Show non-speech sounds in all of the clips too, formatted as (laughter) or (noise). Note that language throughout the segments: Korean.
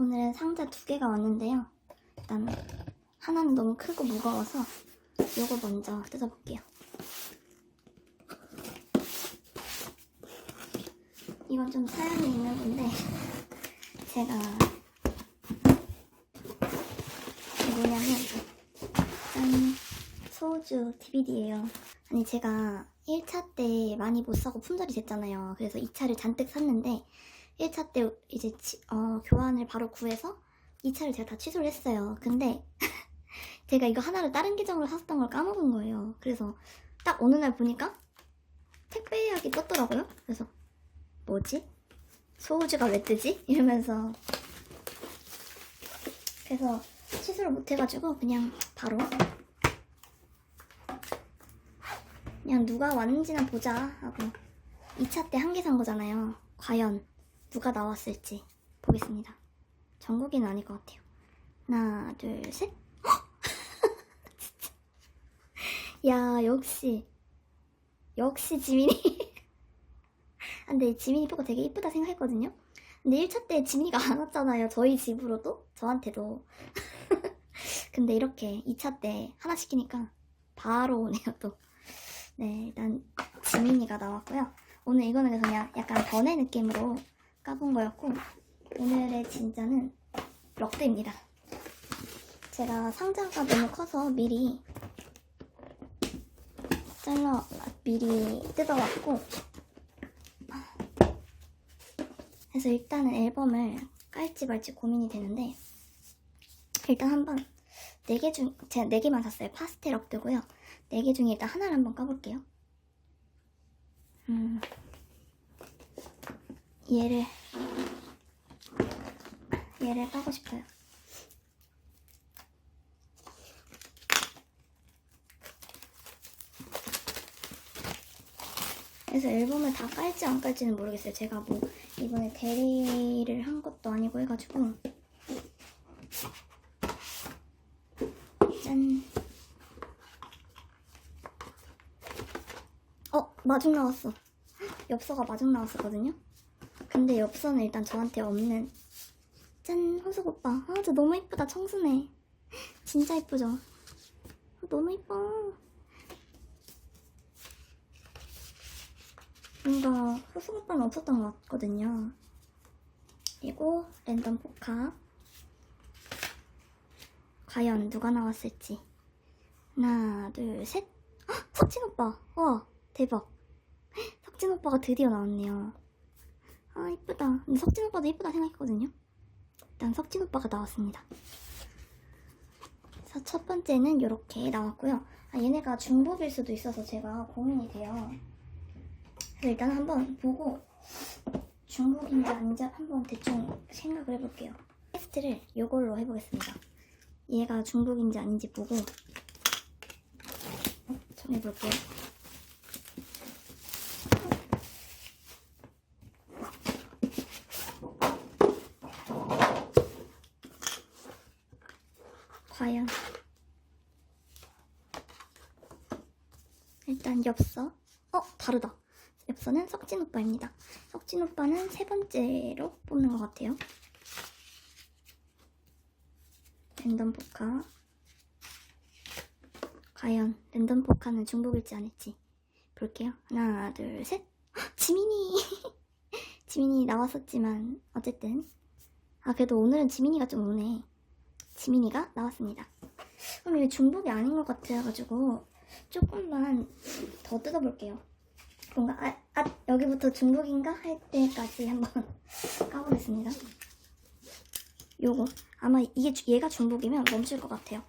오늘은 상자 두 개가 왔는데요. 일단 하나는 너무 크고 무거워서 요거 먼저 뜯어볼게요. 이건 좀 사연이 있는 건데 제가 뭐냐면 짠 소우주 DVD예요. 아니 제가 1차 때 많이 못 사고 품절이 됐잖아요. 그래서 2차를 잔뜩 샀는데 1차 때 이제 치- 어, 교환을 바로 구해서 2차를 제가 다 취소를 했어요. 근데 (laughs) 제가 이거 하나를 다른 계정으로 샀던 걸 까먹은 거예요. 그래서 딱 어느 날 보니까 택배 예약이 떴더라고요. 그래서 뭐지? 소우주가 왜 뜨지? 이러면서 그래서 취소를 못 해가지고 그냥 바로 그냥 누가 왔는지나 보자 하고 2차 때 한 개 산 거잖아요. 과연 누가 나왔을지 보겠습니다. 전국이는 아닐 것 같아요. 하나, 둘, 셋. (laughs) 진짜. 야, 역시. 역시 지민이. (laughs) 아, 근데 지민이 포가 되게 이쁘다 생각했거든요. 근데 1차 때 지민이가 안 왔잖아요. 저희 집으로도, 저한테도. (laughs) 근데 이렇게 2차 때 하나 시키니까 바로 오네요, 또. 네, 일단 지민이가 나왔고요. 오늘 이거는 그냥 약간 번외 느낌으로 까본 거였고 오늘의 진짜는 럭드입니다. 제가 상자가 너무 커서 미리 잘라 미리 뜯어왔고 그래서 일단은 앨범을 깔지 말지 고민이 되는데 일단 한번 4개 중 제가 4개만 샀어요. 파스텔 럭드고요. 4개 중에 일단 하나를 한번 까볼게요. 음, 얘를 얘를 까고 싶어요. 그래서 앨범을 다 깔지 안 깔지는 모르겠어요. 제가 뭐 이번에 대리를 한 것도 아니고 해가지고 짠. 어 마중 나왔어. 엽서가 마중 나왔었거든요. 근데 엽서는 일단 저한테 없는. 짠 호석 오빠. 아저 너무 이쁘다. 청순해. (laughs) 진짜 이쁘죠? 아, 너무 이뻐. 뭔가 호석 오빠는 없었던 것 같거든요. 그리고 랜덤 포카 과연 누가 나왔을지. 하나 둘셋. 석진 오빠. 와 대박. (laughs) 석진 오빠가 드디어 나왔네요 아 이쁘다. 근데 석진 오빠도 이쁘다 생각했거든요. 일단 석진 오빠가 나왔습니다. 그래서 첫 번째는 이렇게 나왔고요. 아 얘네가 중복일 수도 있어서 제가 고민이 돼요. 그래서 일단 한번 보고 중복인지 아닌지 한번 대충 생각을 해볼게요. 테스트를 이걸로 해보겠습니다. 얘가 중복인지 아닌지 보고 어, 정해볼게요 과연 일단 엽서 어 다르다. 엽서는 석진 오빠입니다. 석진 오빠는 세 번째로 뽑는 것 같아요. 랜덤 포카. 과연 랜덤 포카는 중복일지 아닐지 볼게요. 하나 둘셋. 지민이. (laughs) 지민이 나왔었지만 어쨌든. 아 그래도 오늘은 지민이가 좀 오네. 지민이가 나왔습니다. 그럼 이게 중복이 아닌 것 같아가지고 조금만 더 뜯어볼게요. 뭔가 아, 아 여기부터 중복인가 할 때까지 한번 (laughs) 까보겠습니다. 요거 아마 이게 주- 얘가 중복이면 멈출 것 같아요.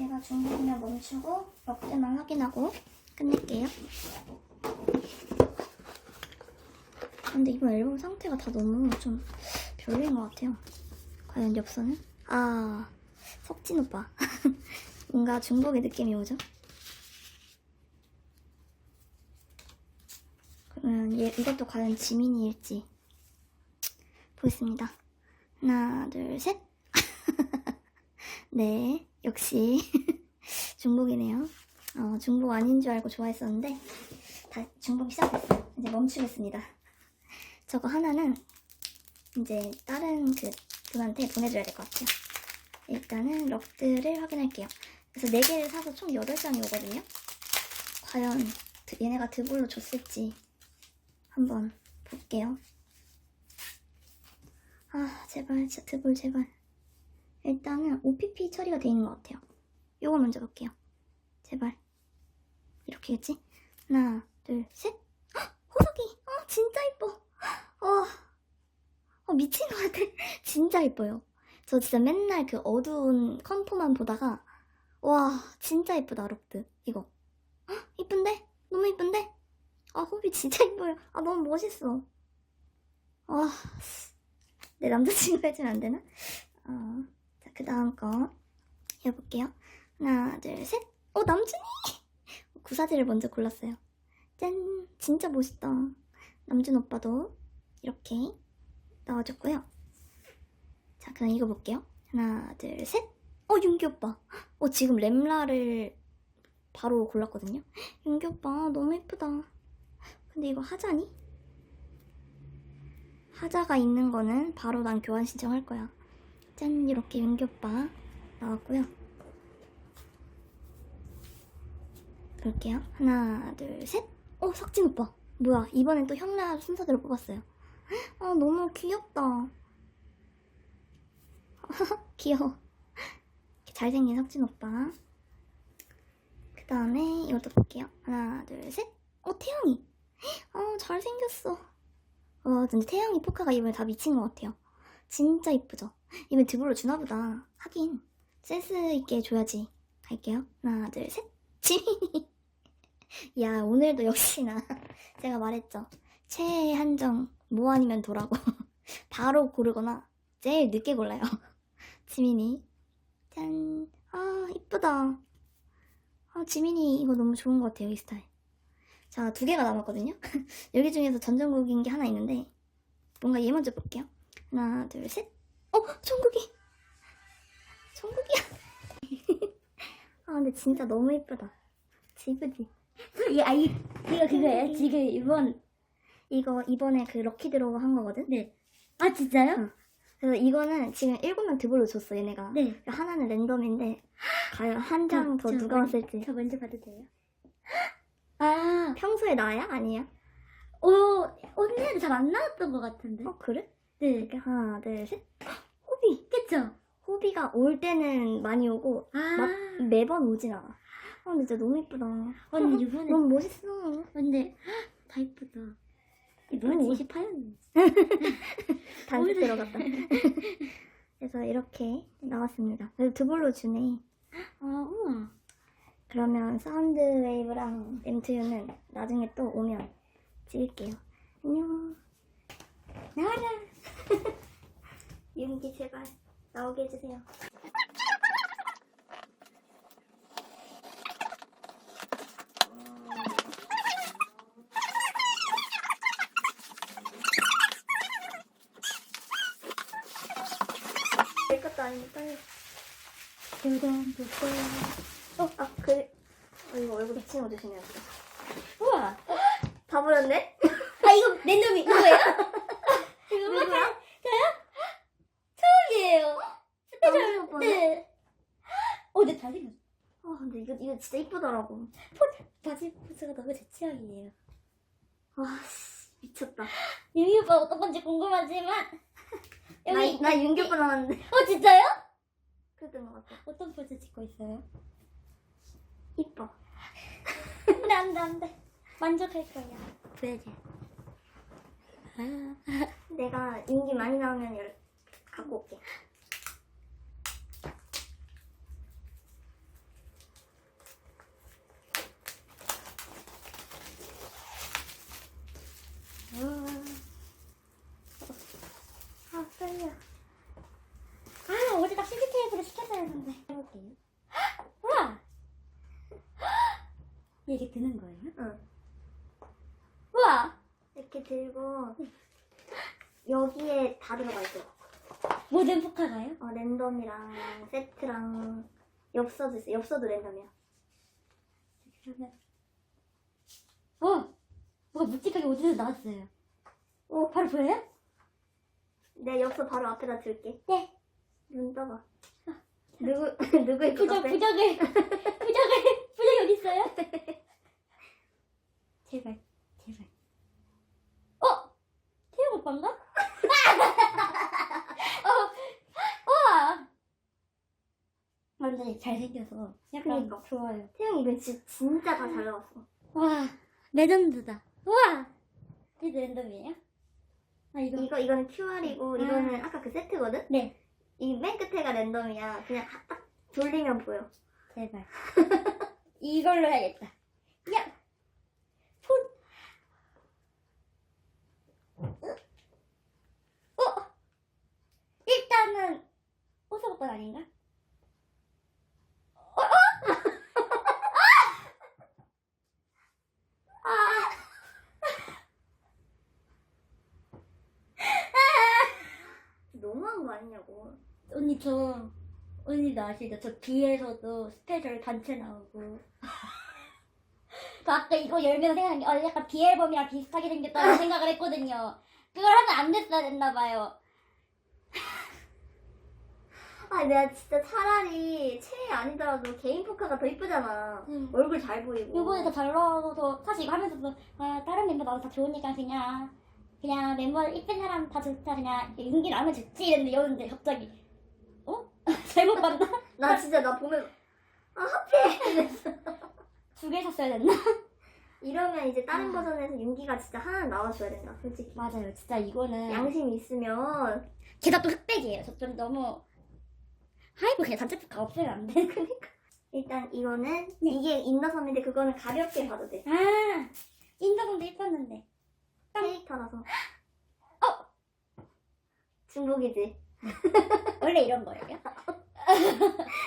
얘가 중복이면 멈추고 럭드만 확인하고 끝낼게요. 근데 이번 앨범 상태가 다 너무 좀 별로인 것 같아요. 과연 엽서는? 아, 석진 오빠. (laughs) 뭔가 중복의 느낌이 오죠? 그러면 얘, 이것도 과연 지민이일지 보겠습니다. 하나, 둘, 셋. (laughs) 네, 역시 (laughs) 중복이네요. 어, 중복 아닌 줄 알고 좋아했었는데 다 중복 시작했어요. 이제 멈추겠습니다. 저거 하나는 이제 다른 그 분한테 보내줘야 될 것 같아요. 일단은 럭들을 확인할게요. 그래서 4개를 사서 총 8장이 오거든요. 과연 드- 얘네가 드블로 줬을지 한번 볼게요. 아 제발 진짜 드블 제발. 일단은 OPP 처리가 돼 있는 것 같아요. 요거 먼저 볼게요. 제발. 이렇게겠지? 하나, 둘, 셋. 헉, 호석이. 어, 진짜 이뻐. 어, 어, 미친 것 같아. (laughs) 진짜 이뻐요. 저 진짜 맨날 그 어두운 컴포만 보다가, 와, 진짜 이쁘다, 록드. 이거. 헉, 이쁜데? 너무 이쁜데? 아, 호비 진짜 이뻐요. 아, 너무 멋있어. 아, 내 남자친구 해주면 안 되나? 어, 자, 그 다음 거 해볼게요. 하나, 둘, 셋. 어, 남준이! 구사지를 먼저 골랐어요. 짠! 진짜 멋있다. 남준 오빠도 이렇게 나와줬고요. 자, 그럼 이거 볼게요. 하나, 둘, 셋. 어, 윤기 오빠. 어, 지금 램라를 바로 골랐거든요. 윤기 오빠, 너무 예쁘다. 근데 이거 하자니? 하자가 있는 거는 바로 난 교환 신청할 거야. 짠! 이렇게 윤기 오빠 나왔고요. 볼게요. 하나, 둘, 셋. 어, 석진 오빠. 뭐야, 이번엔 또 형라 순서대로 뽑았어요. (laughs) 아, 너무 귀엽다. (laughs) 귀여워. 잘생긴 석진 오빠. 그 다음에 이것도 볼게요. 하나, 둘, 셋. 어, 태영이. (gasps) 어, 잘생겼어. 와, 근데 태영이 포카가 이번에 다 미친 것 같아요. 진짜 이쁘죠? 이번에 드블로 주나보다. 하긴, 센스 있게 줘야지. 갈게요. 하나, 둘, 셋. 지민이. (laughs) 야, 오늘도 역시나 제가 말했죠. 최애 한정 뭐 아니면 도라고 (laughs) 바로 고르거나 제일 늦게 골라요. (laughs) 지민이 짠. 아, 이쁘다. 아, 지민이 이거 너무 좋은 것 같아요, 이 스타일. 자, 두 개가 남았거든요. (laughs) 여기 중에서 전전곡인 게 하나 있는데 뭔가 얘 먼저 볼게요. 하나, 둘, 셋. 어, 정국이. 정국이야. 아, 근데 진짜 너무 이쁘다. 지그지. 이, 아, 이, 이거 그거예요? 지금 이번. 이거 이번에 그 럭키 드로우 한 거거든? 네. 아, 진짜요? 응. 그래서 이거는 지금 일곱 명 드블로 줬어, 얘네가. 네. 하나는 랜덤인데, 과연 한 장 더 저, 누가 저 왔을지. 저 먼저 봐도 돼요? 아, 평소에 나야? 아니야? 오, 언니는 잘 안 나왔던 것 같은데. 어, 그래? 네. 이렇게 하나, 둘, 셋. 호비! 그쵸? 호비가 올 때는 많이 오고, 아, 막 매번 오진 않아. 아, 근데 진짜 너무 이쁘다. 언니 이번에. 너무 멋있어. 언니, 28년 단수 들어갔다 그래서 이렇게 나왔습니다. 그래서 두 볼로 주네. 아 우와. 그러면 사운드 웨이브랑 MTU는 나중에 또 오면 찍을게요. 안녕. 나와라. (laughs) 윤기 제발 나오게 해주세요. 떨려. 두던, 두던. 어, 아, 그래. 어, 이거 얼굴 미친 거 돼. 우와. 다 버렸네? 아, 이거 랜덤이 누구예요? 이거 누구야? 뭐야? 처음이에요. 너무 예쁘네. 네. 어, 근데 잘생겼어. 아, 근데 이거, 이거 진짜 이쁘더라고. 바지 포즈가 너무 제 취향이에요. 와, 씨, 미쳤다. 유미 오빠 어떤 건지 궁금하지만 여기 나, 나 윤기 오빠 나왔는데. 어 진짜요? 그랬던 것 같아. 어떤 포즈 찍고 있어요? 이뻐. 안돼 안돼 안돼 만족할 거야. 보여줘. 아 내가 인기 많이 나오면 열, 갖고 올게. 아, 떨려. 아 어제 딱 CD 테이프를 시켰어야 해볼게요. 우와 이게 드는 거예요? 응. 우와 이렇게 들고, 여기에 다 들어가 있어. 모든 포카가요? 어, 랜덤이랑 세트랑 엽서도 있어. 엽서도 랜덤이야. 그러면 어 뭐가 묵직하게 어디서 나왔어요. 오 바로 보여요? 내 엽서 바로 앞에다 들게. 네. 눈 떠봐. 누구 (laughs) 누구일 것 부적? 부적을 부적을 (laughs) 부적이 어디 있어요? 제발 제발. 어 태영 오빠인가? (laughs) 어 와. 완전히 잘생겨서 약간 그러니까. 좋아요. 태영 이건 진짜, 진짜 다 잘 나왔어. 와 레전드다. 와 이게 랜덤이에요? 아 이거 이거 이거는 QR이고 아. 이거는 아까 그 세트거든. 네 이 맨 끝에가 랜덤이야. 그냥 딱 돌리면 보여. 제발 (laughs) 이걸로 해야겠다. 야 손. 어 일단은 호석 오빠 아닌가? 너무한 거 아니냐고. 언니 저 언니도 아시죠? 저 뒤에서도 스페셜 단체 나오고 저 아까 이거 열면서 생각한 게 어, 약간 비앨범이랑 비슷하게 생겼다는 생각을 했거든요 그걸 하면 안 됐어야 됐나 봐요 아 내가 진짜 차라리 체이 아니더라도 개인 포카가 더 이쁘잖아. 음. 얼굴 잘 보이고. 요번에 더잘 나와서 사실 이거 하면서도 아 다른 멤버 나도 다 좋으니까 그냥 그냥 멤버 이쁜 사람 다 좋다 그냥 윤기 나면 좋지 이랬는데 여는데 갑자기 어? (laughs) 잘못 봤나? 나 진짜 나 보면 아 하필 두개 샀어야 됐나? 이러면 이제 다른 아. 버전에서 윤기가 진짜 하나 나와줘야 된다 솔직히 맞아요 진짜 이거는 양심이 있으면 게다가 또 흑백이에요. 저 좀 너무 하이브 그냥 단체 특가 없으면 안 돼. 일단 이거는 네. 이게 인더섬인데 그거는 가볍게 봐도 돼 아 인더공도 예뻤는데. 캐릭터라서 어! 중복이지 (laughs) 원래 이런 거예요?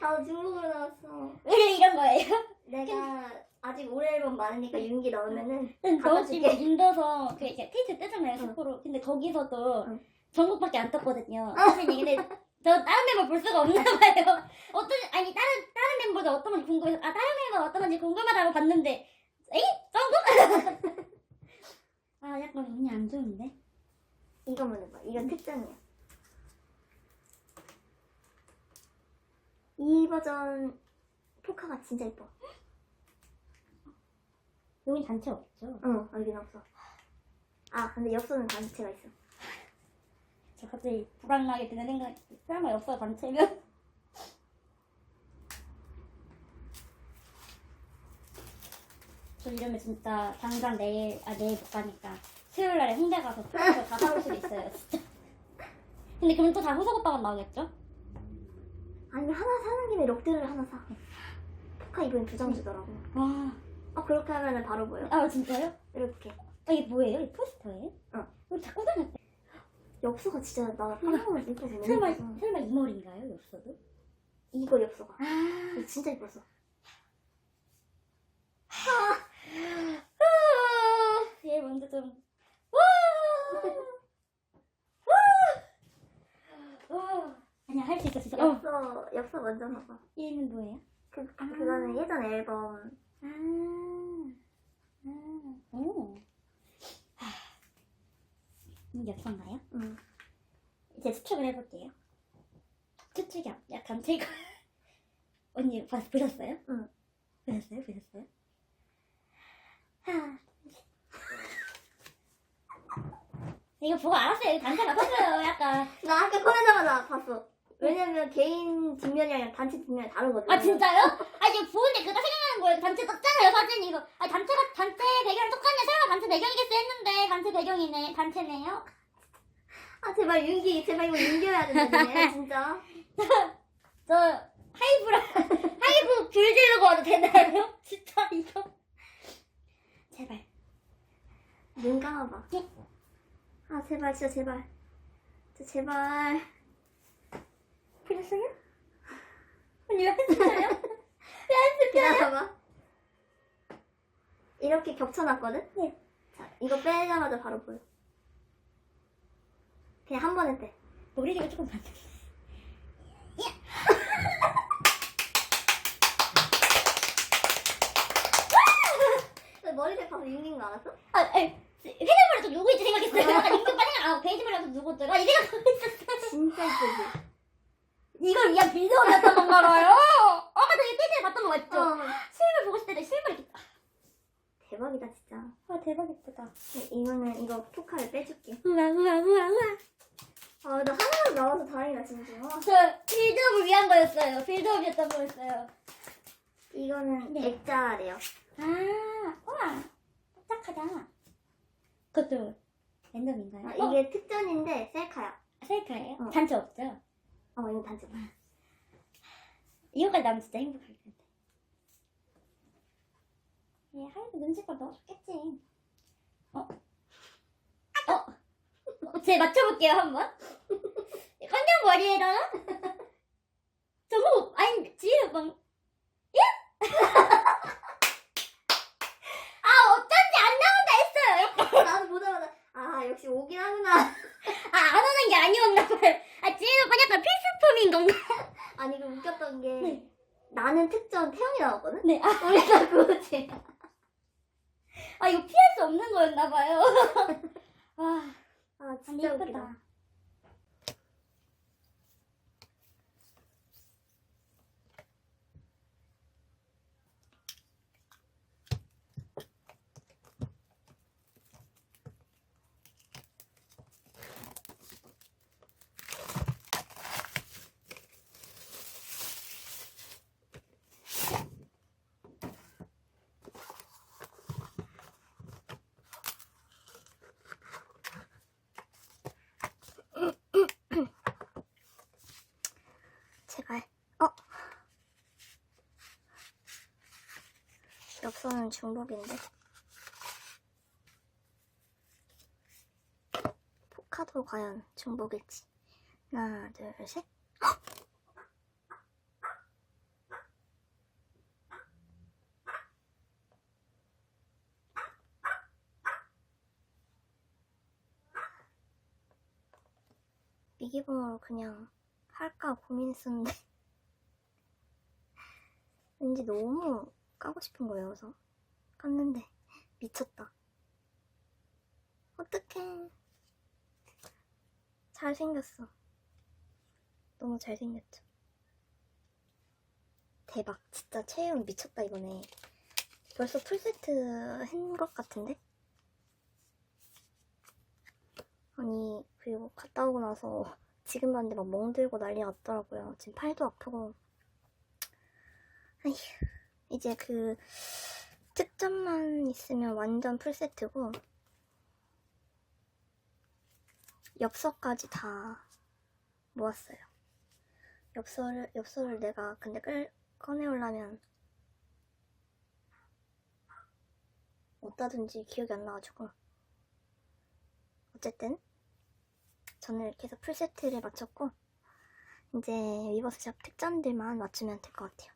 나도 중복으로 나왔어 원래 이런 거예요? 내가 아직 올해 앨범 많으니까 윤기 나오면은 저 바꿔줄게. 지금 인더서 그 이제 테이트 뜨잖아요 응. 스포로. 근데 거기서도 응. 전국밖에 안 떴거든요. 선생님 근데 저 다른 멤버 볼 수가 없나 봐요. (laughs) 어떤 아니 다른 다른 멤버들 어떤 건지 궁금해서 아 다른 멤버 어떤 건지 궁금하다고 봤는데 에이 전국? (laughs) 아 약간 운이 안 좋은데. 이거만 해봐 이건 특전이야 이 버전 포카가 진짜 예뻐 여긴 단체 없죠? 어 여긴 없어 아 근데 엽서는 단체가 있어 저 갑자기 불안하게 드는 생각이 설마 없어 단체면? 저 이러면 진짜 당장 내일 아 내일 못 가니까 수요일 날에 홍대 가서 프로그램 다 사올 수도 있어요 진짜 근데 그럼 또 다 후속 오빠만 나오겠죠? 아니면 하나 사는 김에 록들을 하나 사 포카 이번엔 두 장 주더라고 와, 어 그렇게 하면은 바로 보여 아 진짜요? 이렇게 아 이게 뭐예요? 이 포스터예요? 어. 우리 자꾸 다녔대 엽서가 진짜 나 깜짝놀랐어 예뻐서 너무 설마 예뻐서 설마 이 머리인가요? 엽서도? 이거 엽서가 아, 이거 진짜 예뻤어 얘 먼저 좀 와! (laughs) 와! 아 니야 할수 있어 진짜. 어. 엽서 엽서 먼저 봐봐 얘는 뭐예요? 그, 아. 그거는 예전 앨범 아, 아, 오. 하. 음, 엽서인가요? 응. 이제 추측을 해볼게요. 추측이 약- 약간 제가 (laughs) 언니 봤 보셨어요? 응. 보셨어요? 보셨어요? 하. 이거 보고 알았어요. 단체 맞았어요. 약간. 나 아까 꺼내자마자 봤어 왜냐면 개인 뒷면이랑 단체 뒷면이 다르거든 아 진짜요? 아 지금 보는데 그거 생각나는 거예요. 단체 떴잖아요 사진 이거. 아 단체가 단체 배경이 똑같네. 설마 단체 배경이겠어 했는데 단체 배경이네. 단체네요. 아 제발 윤기 제발 이거 윤기여야 되는데 진짜 (laughs) 저 하이브랑 (laughs) 하이브 귤 지르고 와도 되나요? (laughs) 진짜 이거. 제발. 눈 감아봐 네. 아 제발 진짜 제발 진짜 제발 그랬어요? 언니 왜 했어요? 왜 했어요? 기다려봐. 이렇게 겹쳐놨거든? 네. 자, 이거 빼자마자 바로 보여. 그냥 한 번에 빼. 노래가 조금 바뀌었어. 머리 대파서 윤기인 거 알았어? 아, 에이. 회사말에서 누구 있지 생각했어요. (laughs) 약간 임금 빠진, 아, 베이지 말라서 누구 있더라? 이 생각하고 있었어. 진짜 이쁘지? 이걸 위한 빌드업이었던 건가 봐요. 아까 되게 삐질 봤던 거 맞죠? 어. 실물 보고 싶을 때 실물 이렇게. 대박이다 진짜. 와 대박 예쁘다. 이거는 이거 포카를 빼줄게. 우와 우와 우와 우와. 아, 나 하나만 나와서 다행이다 진짜. 아, 저 빌드업을 위한 거였어요. 빌드업이었던 거였어요. 이거는 네. 액자래요. 아, 우와. 딱딱하다. 그것도 랜덤인가요? 아, 이게 특전인데 셀카야. 어, 셀카예요? 어. 단체 없죠? 어, 이거 단지. 이거까지 나면 진짜 행복할 텐데. 얘 하이브 눈치껏 넣어줬겠지. 어? 어? 어? 제 맞춰볼게요, 한번. 건장 머리에다가? 저거, 아니, 지혜 방, 예? (laughs) 아, 어쩐지 안 나온다 했어요. (laughs) 나도 보자마자 아 역시 오긴 하구나. (laughs) 아, 안 오는 게 아니었나 봐요. 아, 지혜 오빠 약간 필수품인 건가? (laughs) 아니 그 웃겼던 게 네. 나는 특전 태연이 나왔거든. 네. 아, (laughs) 우리가 그거지. 아, 이거 피할 수 없는 거였나 봐요. 와. 아 아니 진짜 예쁘다. 웃기다. 제발. 어. 엽서는 중복인데. 포카도 과연 중복일지. 하나, 둘, 셋. (gasps) 미기봉으로 그냥 할까 고민했었는데 (laughs) 왠지 너무 까고 싶은 거예요 그래서 깠는데. 미쳤다. 어떡해. 잘생겼어. 너무 잘생겼죠. 대박. 진짜 채용 미쳤다 이거네 벌써 풀세트 한 것 같은데? 아니 그리고 갔다 오고 나서 지금 봤는데 막 멍들고 난리 났더라고요. 지금 팔도 아프고. 아휴, 이제 그 특전만 있으면 완전 풀세트고 엽서까지 다 모았어요. 엽서를 엽서를 내가 근데 끌 꺼내오려면 어디다든지 기억이 안 나가지고 어쨌든 저는 이렇게 해서 풀세트를 마쳤고 이제 위버스샵 특전들만 맞추면 될 것 같아요.